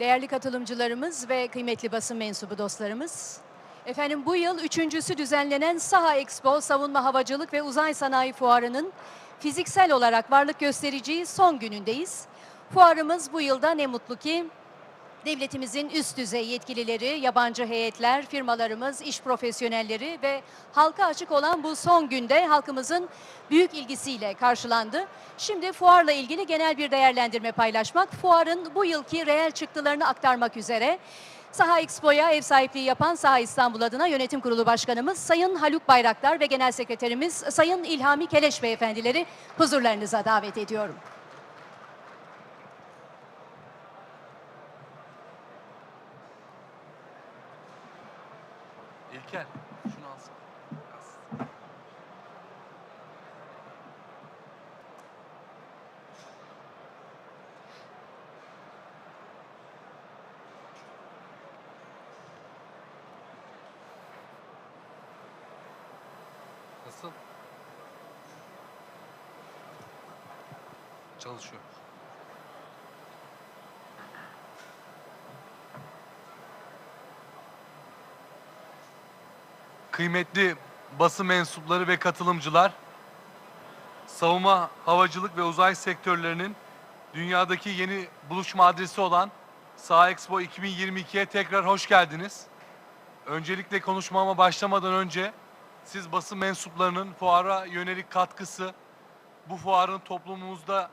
Değerli katılımcılarımız ve kıymetli basın mensubu dostlarımız. Efendim bu yıl üçüncüsü düzenlenen Saha Expo Savunma Havacılık ve Uzay Sanayi Fuarı'nın fiziksel olarak varlık göstereceği son günündeyiz. Fuarımız bu yılda ne mutlu ki devletimizin üst düzey yetkilileri, yabancı heyetler, firmalarımız, iş profesyonelleri ve halka açık olan bu son günde halkımızın büyük ilgisiyle karşılandı. Şimdi fuarla ilgili genel bir değerlendirme paylaşmak, fuarın bu yılki reel çıktılarını aktarmak üzere Saha Expo'ya ev sahipliği yapan Saha İstanbul adına Yönetim Kurulu Başkanımız Sayın Haluk Bayraktar ve Genel Sekreterimiz Sayın İlhami Keleş Beyefendileri huzurlarınıza davet ediyorum. İlker şunu alsana. Az. Nasıl? Çalışıyor. Kıymetli basın mensupları ve katılımcılar, savunma, havacılık ve uzay sektörlerinin dünyadaki yeni buluşma adresi olan Saha Expo 2022'ye tekrar hoş geldiniz. Öncelikle konuşmama başlamadan önce siz basın mensuplarının fuara yönelik katkısı, bu fuarın toplumumuzda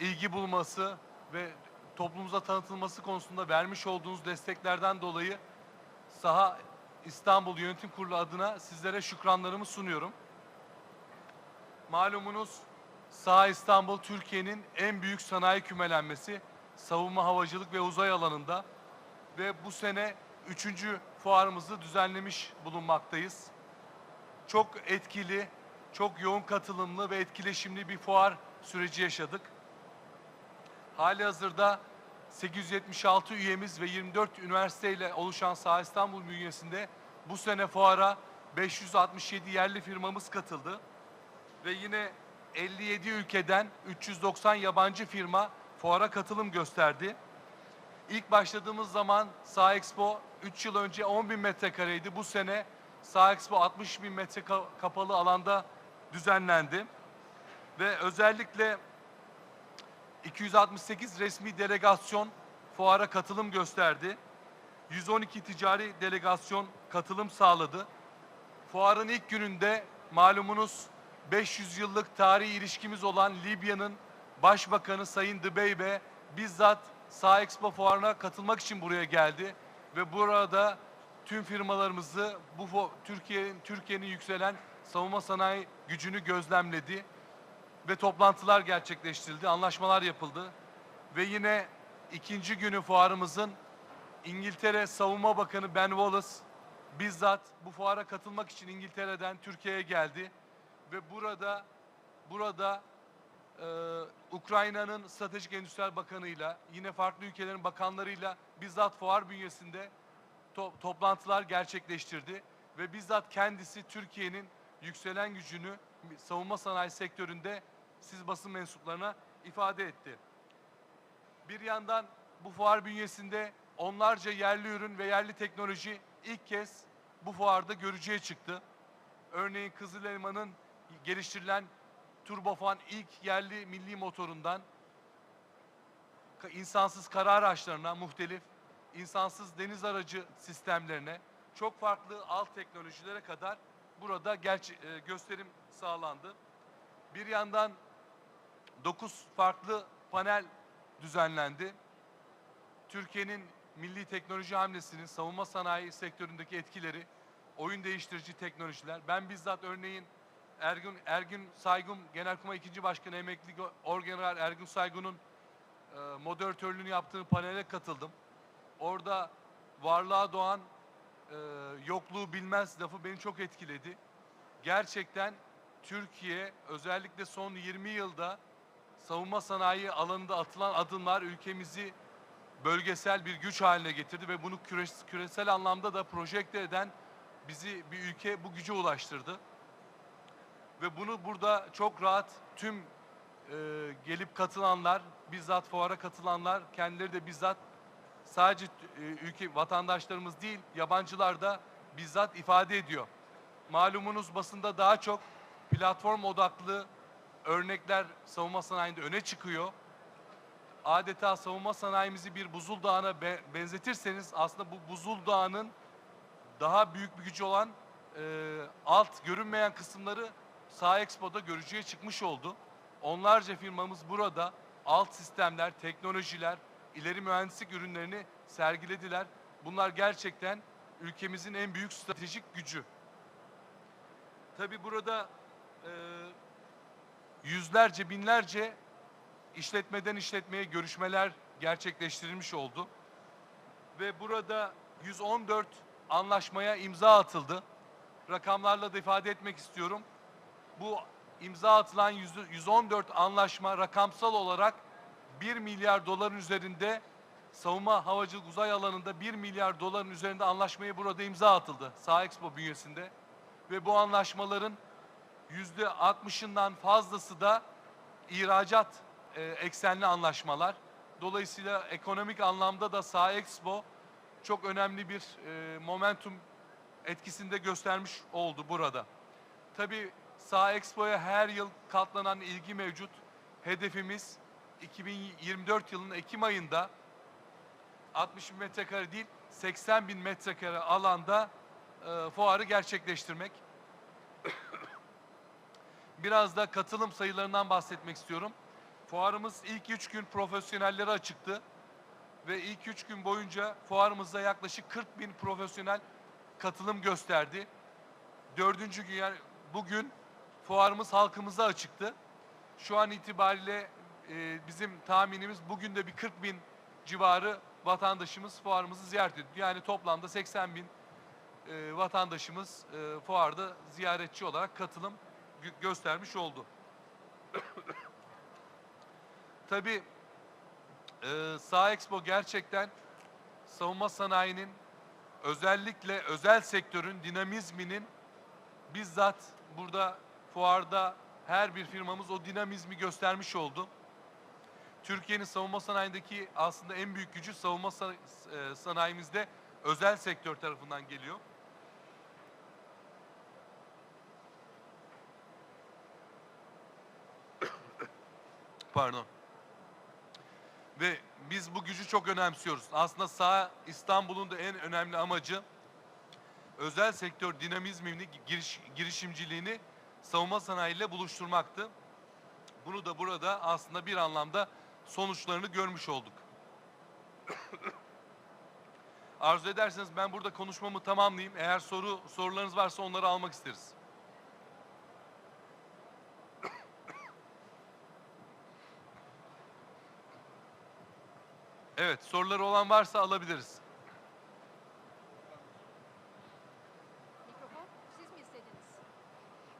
ilgi bulması ve toplumumuza tanıtılması konusunda vermiş olduğunuz desteklerden dolayı Saha İstanbul Yönetim Kurulu adına sizlere şükranlarımı sunuyorum. Malumunuz Saha İstanbul Türkiye'nin en büyük sanayi kümelenmesi savunma havacılık ve uzay alanında ve bu sene üçüncü fuarımızı düzenlemiş bulunmaktayız. Çok etkili, çok yoğun katılımlı ve etkileşimli bir fuar süreci yaşadık. Hali hazırda 876 üyemiz ve 24 üniversiteyle oluşan Saha İstanbul bünyesinde bu sene fuara 567 yerli firmamız katıldı. Ve yine 57 ülkeden 390 yabancı firma fuara katılım gösterdi. İlk başladığımız zaman Saha Expo 3 yıl önce 10 bin metrekareydi. Bu sene Saha Expo 60 bin metre ka- kapalı alanda düzenlendi. Ve özellikle 268 resmi delegasyon fuara katılım gösterdi. 112 ticari delegasyon katılım sağladı. Fuarın ilk gününde malumunuz 500 yıllık tarihi ilişkimiz olan Libya'nın Başbakanı Sayın Dibeybe bizzat Saha Expo fuarına katılmak için buraya geldi ve burada tüm firmalarımızı bu Türkiye'nin Türkiye'nin yükselen savunma sanayi gücünü gözlemledi ve toplantılar gerçekleştirildi, anlaşmalar yapıldı. Ve yine ikinci günü fuarımızın İngiltere Savunma Bakanı Ben Wallace bizzat bu fuara katılmak için İngiltere'den Türkiye'ye geldi ve burada burada e, Ukrayna'nın Stratejik Endüstriyel Bakanı'yla yine farklı ülkelerin bakanlarıyla bizzat fuar bünyesinde to- toplantılar gerçekleştirdi ve bizzat kendisi Türkiye'nin yükselen gücünü savunma sanayi sektöründe siz basın mensuplarına ifade etti. Bir yandan bu fuar bünyesinde onlarca yerli ürün ve yerli teknoloji ilk kez bu fuarda görücüye çıktı. Örneğin Kızıl Elma'nın geliştirilen turbofan ilk yerli milli motorundan insansız kara araçlarına muhtelif insansız deniz aracı sistemlerine çok farklı alt teknolojilere kadar burada e, gösterim sağlandı. Bir yandan 9 farklı panel düzenlendi. Türkiye'nin milli teknoloji hamlesinin savunma sanayi sektöründeki etkileri, oyun değiştirici teknolojiler. Ben bizzat örneğin Ergün Ergün Saygun Genelkurmay 2. Başkanı emekli Orgeneral Ergün Saygun'un e, moderatörlüğünü yaptığı panele katıldım. Orada varlığa doğan e, yokluğu bilmez lafı beni çok etkiledi. Gerçekten Türkiye özellikle son 20 yılda savunma sanayi alanında atılan adımlar ülkemizi bölgesel bir güç haline getirdi ve bunu küres- küresel anlamda da projekte eden bizi bir ülke bu güce ulaştırdı. Ve bunu burada çok rahat tüm e, gelip katılanlar, bizzat fuara katılanlar kendileri de bizzat sadece e, ülke vatandaşlarımız değil, yabancılar da bizzat ifade ediyor. Malumunuz basında daha çok platform odaklı örnekler savunma sanayinde öne çıkıyor. Adeta savunma sanayimizi bir buzul dağına be- benzetirseniz aslında bu buzul dağının daha büyük bir gücü olan e, alt görünmeyen kısımları Sağ Expo'da görücüye çıkmış oldu. Onlarca firmamız burada alt sistemler, teknolojiler, ileri mühendislik ürünlerini sergilediler. Bunlar gerçekten ülkemizin en büyük stratejik gücü. Tabi burada e, yüzlerce, binlerce işletmeden işletmeye görüşmeler gerçekleştirilmiş oldu. Ve burada 114 anlaşmaya imza atıldı. Rakamlarla da ifade etmek istiyorum. Bu imza atılan 100 114 anlaşma rakamsal olarak 1 milyar doların üzerinde savunma havacılık uzay alanında 1 milyar doların üzerinde anlaşmaya burada imza atıldı. Sağ Expo bünyesinde. Ve bu anlaşmaların yüzde 60'ından fazlası da ihracat e, eksenli anlaşmalar. Dolayısıyla ekonomik anlamda da Sağ Expo çok önemli bir e, momentum etkisinde göstermiş oldu burada. Tabii Sağ Expo'ya her yıl katlanan ilgi mevcut. Hedefimiz 2024 yılının Ekim ayında 60 bin metrekare değil 80 bin metrekare alanda e, fuarı gerçekleştirmek. Biraz da katılım sayılarından bahsetmek istiyorum. Fuarımız ilk üç gün profesyonellere açıktı. Ve ilk üç gün boyunca fuarımızda yaklaşık 40 bin profesyonel katılım gösterdi. Dördüncü gün yani bugün fuarımız halkımıza açıktı. Şu an itibariyle e, bizim tahminimiz bugün de bir 40 bin civarı vatandaşımız fuarımızı ziyaret ediyor. Yani toplamda 80 bin e, vatandaşımız e, fuarda ziyaretçi olarak katılım göstermiş oldu. Tabii e, Sağ Expo gerçekten savunma sanayinin özellikle özel sektörün dinamizminin bizzat burada fuarda her bir firmamız o dinamizmi göstermiş oldu. Türkiye'nin savunma sanayindeki aslında en büyük gücü savunma sa- e, sanayimizde özel sektör tarafından geliyor. Pardon. Ve biz bu gücü çok önemsiyoruz. Aslında sağ İstanbul'un da en önemli amacı özel sektör dinamizmini, giriş, girişimciliğini savunma sanayiyle buluşturmaktı. Bunu da burada aslında bir anlamda sonuçlarını görmüş olduk. Arzu ederseniz ben burada konuşmamı tamamlayayım. Eğer soru sorularınız varsa onları almak isteriz. Evet, soruları olan varsa alabiliriz. Mikrofon siz mi istediniz?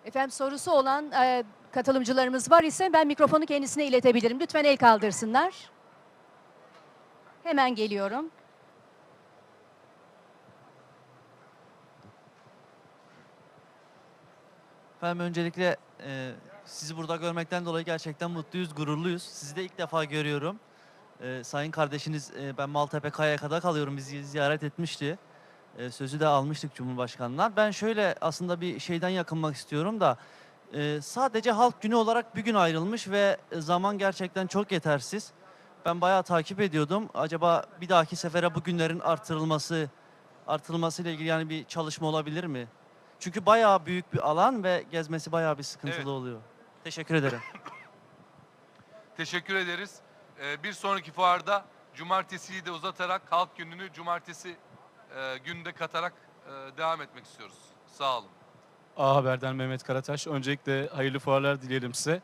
Efendim sorusu olan e, katılımcılarımız var ise ben mikrofonu kendisine iletebilirim. Lütfen el kaldırsınlar. Hemen geliyorum. Efendim öncelikle e, sizi burada görmekten dolayı gerçekten mutluyuz, gururluyuz. Sizi de ilk defa görüyorum. E, sayın kardeşiniz e, ben Maltepe Kayaka'da kalıyorum. Bizi ziyaret etmişti. E, sözü de almıştık Cumhurbaşkanı'ndan. Ben şöyle aslında bir şeyden yakınmak istiyorum da e, sadece halk günü olarak bir gün ayrılmış ve zaman gerçekten çok yetersiz. Ben bayağı takip ediyordum. Acaba bir dahaki sefere bu günlerin artırılması artırılması ile ilgili yani bir çalışma olabilir mi? Çünkü bayağı büyük bir alan ve gezmesi bayağı bir sıkıntılı Evet. oluyor. Teşekkür ederim. Teşekkür ederiz. Ee, bir sonraki fuarda cumartesiyi de uzatarak halk gününü cumartesi e, günde katarak e, devam etmek istiyoruz. Sağ olun. A Haber'den Mehmet Karataş. Öncelikle hayırlı fuarlar dilerim size.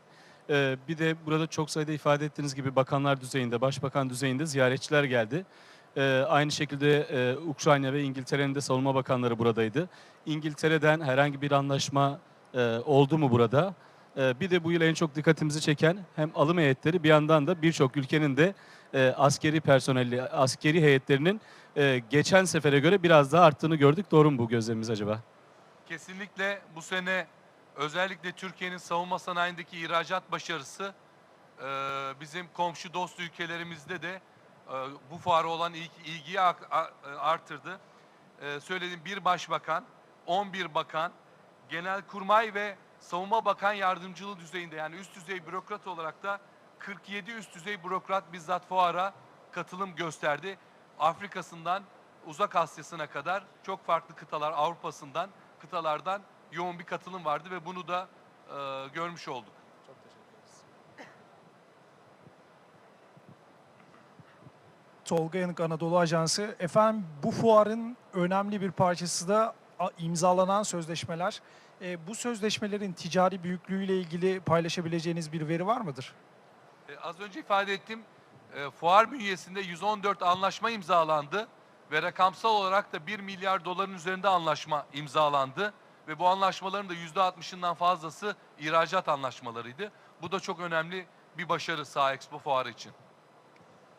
Ee, bir de burada çok sayıda ifade ettiğiniz gibi bakanlar düzeyinde, başbakan düzeyinde ziyaretçiler geldi. Ee, aynı şekilde e, Ukrayna ve İngiltere'nin de savunma bakanları buradaydı. İngiltere'den herhangi bir anlaşma oldu mu burada? Ee, bir de bu yıl en çok dikkatimizi çeken hem alım heyetleri bir yandan da birçok ülkenin de e, askeri personeli, askeri heyetlerinin e, geçen sefere göre biraz daha arttığını gördük. Doğru mu bu gözlemimiz acaba? Kesinlikle bu sene özellikle Türkiye'nin savunma sanayindeki ihracat başarısı e, bizim komşu dost ülkelerimizde de bu fuara olan ilgi- ilgiyi artırdı. Söylediğim bir başbakan, 11 bakan, genelkurmay ve savunma bakan yardımcılığı düzeyinde yani üst düzey bürokrat olarak da 47 üst düzey bürokrat bizzat fuara katılım gösterdi. Afrika'sından Uzak Asya'sına kadar çok farklı kıtalar Avrupa'sından kıtalardan yoğun bir katılım vardı ve bunu da e, görmüş olduk. Çok teşekkür ederiz. Tolga Yanık Anadolu Ajansı. Efendim bu fuarın önemli bir parçası da imzalanan sözleşmeler. E, bu sözleşmelerin ticari büyüklüğüyle ilgili paylaşabileceğiniz bir veri var mıdır? E, az önce ifade ettim. E, fuar bünyesinde 114 anlaşma imzalandı ve rakamsal olarak da 1 milyar doların üzerinde anlaşma imzalandı ve bu anlaşmaların da %60'ından fazlası ihracat anlaşmalarıydı. Bu da çok önemli bir başarı Sağ Expo fuarı için.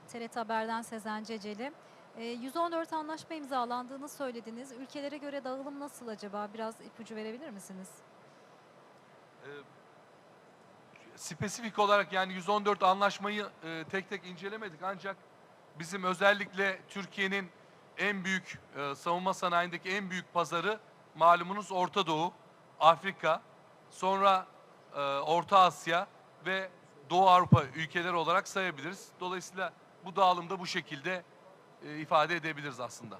TRT Haber'den Sezen Ceceli. Ee, 114 anlaşma imzalandığını söylediniz. Ülkelere göre dağılım nasıl acaba? Biraz ipucu verebilir misiniz? E, spesifik olarak yani 114 anlaşmayı e, tek tek incelemedik ancak bizim özellikle Türkiye'nin en büyük e, savunma sanayindeki en büyük pazarı malumunuz Orta Doğu, Afrika, sonra e, Orta Asya ve Doğu Avrupa ülkeleri olarak sayabiliriz. Dolayısıyla bu dağılımda bu şekilde e, ifade edebiliriz aslında.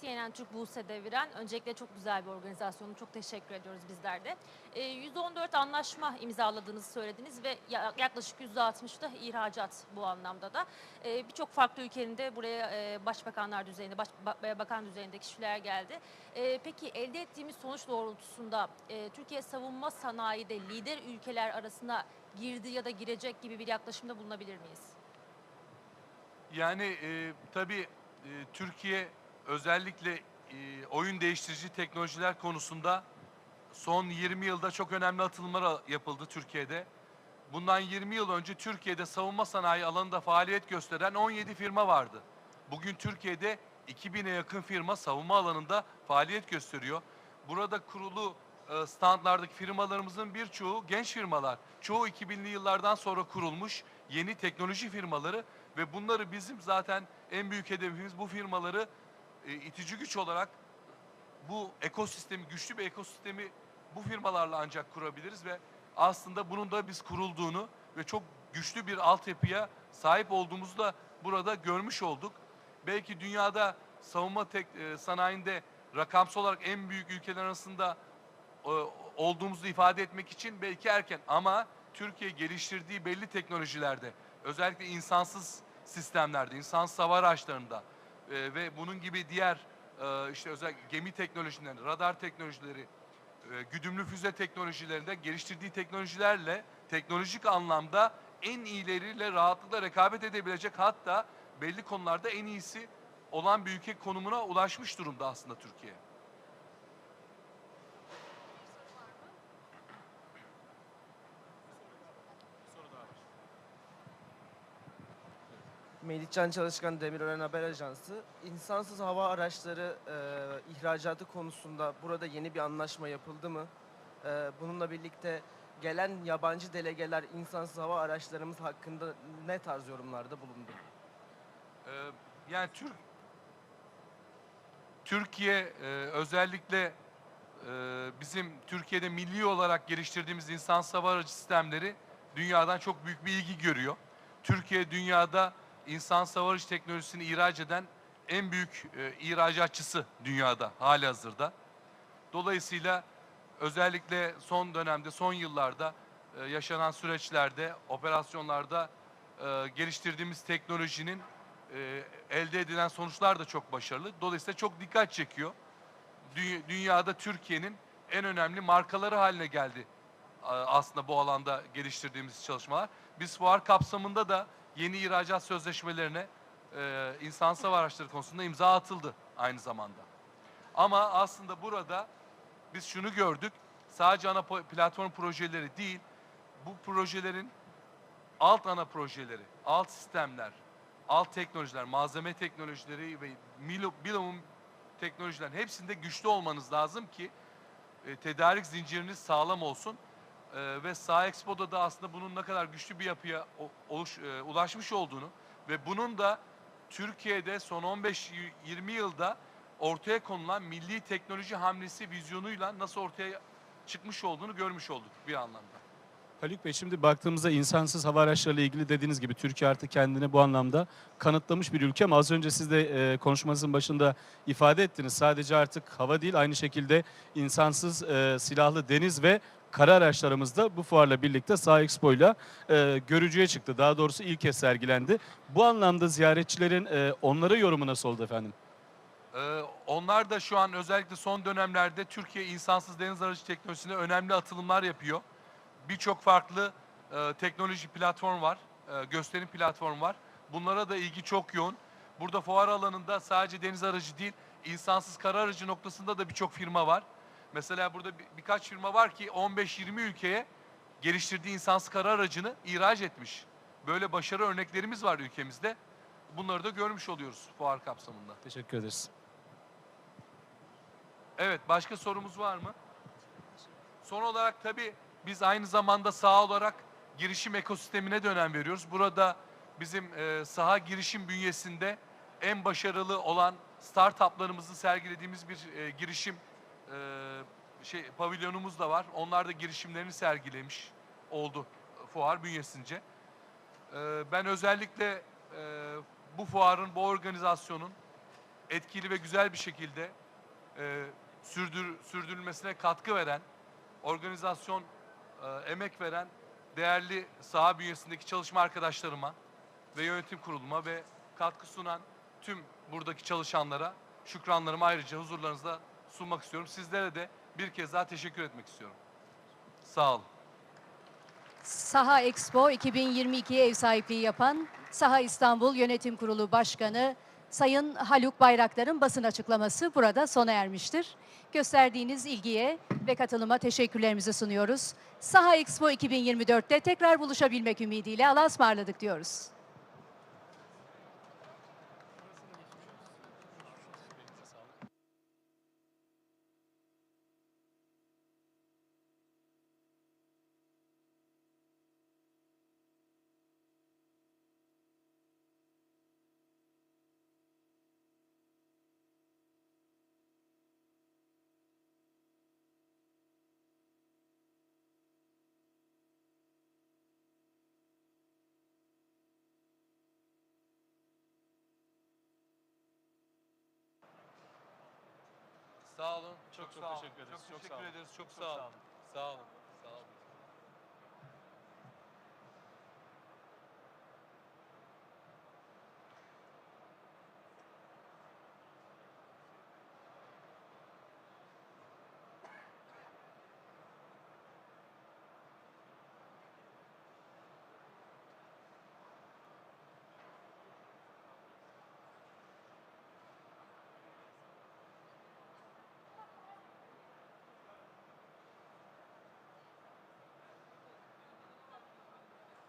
CNN Türk Buse Deviren. Öncelikle çok güzel bir organizasyonu çok teşekkür ediyoruz bizler de. Ee, 114 anlaşma imzaladığınızı söylediniz ve ya- yaklaşık %60 da ihracat bu anlamda da. Ee, Birçok farklı ülkenin de buraya e, başbakanlar düzeyinde, baş, ba- bakan düzeyinde kişiler geldi. Ee, Peki elde ettiğimiz sonuç doğrultusunda e, Türkiye savunma sanayide lider ülkeler arasına girdi ya da girecek gibi bir yaklaşımda bulunabilir miyiz? Yani e, tabii e, Türkiye özellikle e, oyun değiştirici teknolojiler konusunda son 20 yılda çok önemli atılımlar yapıldı Türkiye'de. Bundan 20 yıl önce Türkiye'de savunma sanayi alanında faaliyet gösteren 17 firma vardı. Bugün Türkiye'de 2000'e yakın firma savunma alanında faaliyet gösteriyor. Burada kurulu standlardaki firmalarımızın birçoğu genç firmalar. Çoğu 2000'li yıllardan sonra kurulmuş yeni teknoloji firmaları ve bunları bizim zaten en büyük hedefimiz bu firmaları e, itici güç olarak bu ekosistemi, güçlü bir ekosistemi bu firmalarla ancak kurabiliriz ve aslında bunun da biz kurulduğunu ve çok güçlü bir altyapıya sahip olduğumuzu da burada görmüş olduk. Belki dünyada savunma tek, e, sanayinde rakamsal olarak en büyük ülkeler arasında olduğumuzu ifade etmek için belki erken ama Türkiye geliştirdiği belli teknolojilerde özellikle insansız sistemlerde, insansız hava araçlarında e, ve bunun gibi diğer e, işte özel gemi teknolojileri, radar teknolojileri, e, güdümlü füze teknolojilerinde geliştirdiği teknolojilerle teknolojik anlamda en iyileriyle rahatlıkla rekabet edebilecek hatta belli konularda en iyisi olan bir ülke konumuna ulaşmış durumda aslında Türkiye. Melihcan Çalışkan Demirören Haber Ajansı. İnsansız hava araçları e, ihracatı konusunda burada yeni bir anlaşma yapıldı mı? E, bununla birlikte gelen yabancı delegeler insansız hava araçlarımız hakkında ne tarz yorumlarda bulundu? Ee, yani Türk Türkiye e, özellikle e, bizim Türkiye'de milli olarak geliştirdiğimiz insan hava aracı sistemleri dünyadan çok büyük bir ilgi görüyor. Türkiye dünyada insan aracı teknolojisini ihraç eden en büyük e, ihracatçısı dünyada hali hazırda. Dolayısıyla özellikle son dönemde, son yıllarda e, yaşanan süreçlerde, operasyonlarda e, geliştirdiğimiz teknolojinin e, elde edilen sonuçlar da çok başarılı. Dolayısıyla çok dikkat çekiyor. Dü- dünyada Türkiye'nin en önemli markaları haline geldi aslında bu alanda geliştirdiğimiz çalışmalar. Biz fuar kapsamında da yeni ihracat sözleşmelerine e, insan hava araçları konusunda imza atıldı aynı zamanda. Ama aslında burada biz şunu gördük. Sadece ana platform projeleri değil, bu projelerin alt ana projeleri, alt sistemler, alt teknolojiler, malzeme teknolojileri ve bilumum teknolojilerin hepsinde güçlü olmanız lazım ki e, tedarik zinciriniz sağlam olsun. Ee, ve Sağ Expo'da da aslında bunun ne kadar güçlü bir yapıya oluş, e, ulaşmış olduğunu ve bunun da Türkiye'de son 15-20 yılda ortaya konulan milli teknoloji hamlesi vizyonuyla nasıl ortaya çıkmış olduğunu görmüş olduk bir anlamda. Haluk Bey şimdi baktığımızda insansız hava araçlarıyla ilgili dediğiniz gibi Türkiye artık kendini bu anlamda kanıtlamış bir ülke ama az önce siz de e, konuşmanızın başında ifade ettiniz. Sadece artık hava değil aynı şekilde insansız e, silahlı deniz ve kara araçlarımız da bu fuarla birlikte Sağ Expo ile e, görücüye çıktı. Daha doğrusu ilk kez sergilendi. Bu anlamda ziyaretçilerin e, onlara yorumu nasıl oldu efendim? Ee, onlar da şu an özellikle son dönemlerde Türkiye insansız deniz aracı teknolojisine önemli atılımlar yapıyor. Birçok farklı e, teknoloji platform var, e, gösterim platformu var. Bunlara da ilgi çok yoğun. Burada fuar alanında sadece deniz aracı değil, insansız kara aracı noktasında da birçok firma var. Mesela burada bir- birkaç firma var ki 15-20 ülkeye geliştirdiği insansız kara aracını ihraç etmiş. Böyle başarı örneklerimiz var ülkemizde. Bunları da görmüş oluyoruz fuar kapsamında. Teşekkür ederiz. Evet, başka sorumuz var mı? Son olarak tabii biz aynı zamanda saha olarak girişim ekosistemine de önem veriyoruz. Burada bizim e, saha girişim bünyesinde en başarılı olan startuplarımızı sergilediğimiz bir e, girişim e, şey pavilyonumuz da var. Onlar da girişimlerini sergilemiş oldu fuar bünyesince. E, ben özellikle e, bu fuarın, bu organizasyonun etkili ve güzel bir şekilde e, sürdür, sürdürülmesine katkı veren, organizasyon e, emek veren değerli saha bünyesindeki çalışma arkadaşlarıma ve yönetim kuruluma ve katkı sunan tüm buradaki çalışanlara şükranlarımı ayrıca huzurlarınızda sunmak istiyorum. Sizlere de bir kez daha teşekkür etmek istiyorum. Sağ olun. Saha Expo 2022'ye ev sahipliği yapan Saha İstanbul Yönetim Kurulu Başkanı Sayın Haluk Bayraktar'ın basın açıklaması burada sona ermiştir. Gösterdiğiniz ilgiye ve katılıma teşekkürlerimizi sunuyoruz. Saha Expo 2024'te tekrar buluşabilmek ümidiyle Allah'a ısmarladık diyoruz. Sağ olun. Çok, çok olun. teşekkür ederiz. Çok Çok teşekkür ederiz. Çok, Çok sağ olun. Sağ olun.